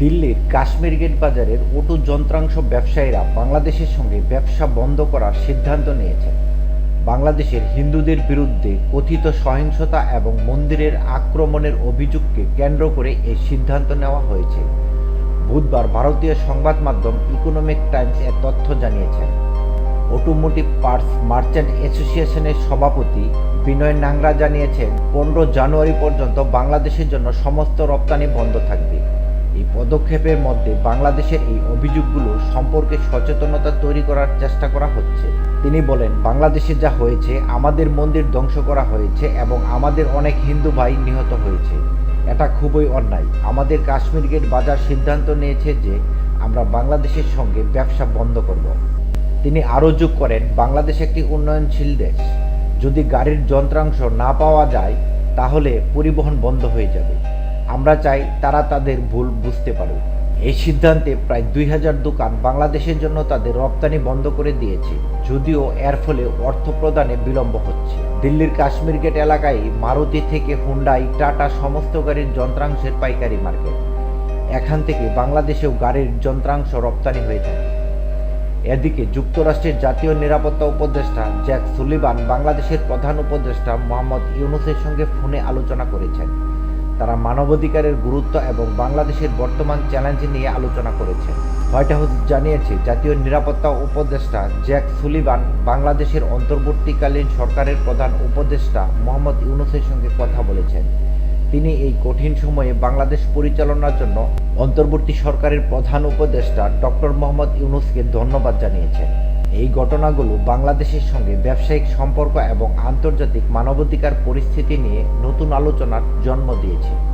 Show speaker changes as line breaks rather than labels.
দিল্লির কাশ্মীর গেট বাজারের অটো যন্ত্রাংশ ব্যবসায়ীরা বাংলাদেশের সঙ্গে ব্যবসা বন্ধ করার সিদ্ধান্ত নিয়েছেন। বাংলাদেশের হিন্দুদের বিরুদ্ধে কথিত সহিংসতা এবং মন্দিরের আক্রমণের অভিযোগকে কেন্দ্র করে এই সিদ্ধান্ত নেওয়া হয়েছে। বুধবার ভারতীয় সংবাদ মাধ্যম ইকোনমিক টাইমস এর তথ্য জানিয়েছেন। অটোমোটিভ পার্টস মার্চেন্ট অ্যাসোসিয়েশনের সভাপতি বিনয় নাংরা জানিয়েছেন, পনেরো জানুয়ারি পর্যন্ত বাংলাদেশের জন্য সমস্ত রপ্তানি বন্ধ থাকবে। এই পদক্ষেপের মধ্যে বাংলাদেশের এই অভিযোগগুলো সম্পর্কে সচেতনতা তৈরি করার চেষ্টা করা হচ্ছে। তিনি বলেন, বাংলাদেশে যা হয়েছে, আমাদের মন্দির ধ্বংস করা হয়েছে এবং আমাদের অনেক হিন্দু ভাই নিহত হয়েছে। এটা খুবই অন্যায়। আমাদের কাশ্মীর গেট বাজার সিদ্ধান্ত নিয়েছে যে আমরা বাংলাদেশের সঙ্গে ব্যবসা বন্ধ করব। তিনি আরও যোগ করেন, বাংলাদেশ একটি উন্নয়নশীল দেশ। যদি গাড়ির যন্ত্রাংশ না পাওয়া যায়, তাহলে পরিবহন বন্ধ হয়ে যাবে। আমরা চাই তারা তাদের ভুল বুঝতে পারুক। এই সিদ্ধান্তে প্রায় দুই হাজার দোকান বাংলাদেশের জন্য তাদের রপ্তানি বন্ধ করে দিয়েছে, যদিও এর ফলে অর্থ প্রদানে বিলম্ব হচ্ছে। দিল্লির কাশ্মীর গেট এলাকায় মারুতি থেকে হুন্ডাই, টাটা সমস্ত গাড়ির যন্ত্রাংশের পাইকারি মার্কেট। এখান থেকে বাংলাদেশেও গাড়ির যন্ত্রাংশ রপ্তানি হয়ে থাকে। এদিকে যুক্তরাষ্ট্রের জাতীয় নিরাপত্তা উপদেষ্টা জ্যাক সুলিবান বাংলাদেশের প্রধান উপদেষ্টা মোহাম্মদ ইউনুসের সঙ্গে ফোনে আলোচনা করেছেন। তারা মানবাধিকারের গুরুত্ব এবং বাংলাদেশের বর্তমান চ্যালেঞ্জ নিয়ে আলোচনা করেছে হোয়াইট হাউস জানিয়েছে, জাতীয় নিরাপত্তা উপদেষ্টা জ্যাক সুলিবান বাংলাদেশের অন্তর্বর্তীকালীন সরকারের প্রধান উপদেষ্টা মোহাম্মদ ইউনুসের সঙ্গে কথা বলেছেন। তিনি এই কঠিন সময়ে বাংলাদেশ পরিচালনার জন্য অন্তর্বর্তী সরকারের প্রধান উপদেষ্টা ডক্টর মোহাম্মদ ইউনুসকে ধন্যবাদ জানিয়েছেন। এই ঘটনাগুলো বাংলাদেশের সঙ্গে ব্যবসায়িক সম্পর্ক এবং আন্তর্জাতিক মানবাধিকার পরিস্থিতি নিয়ে নতুন আলোচনার জন্ম দিয়েছে।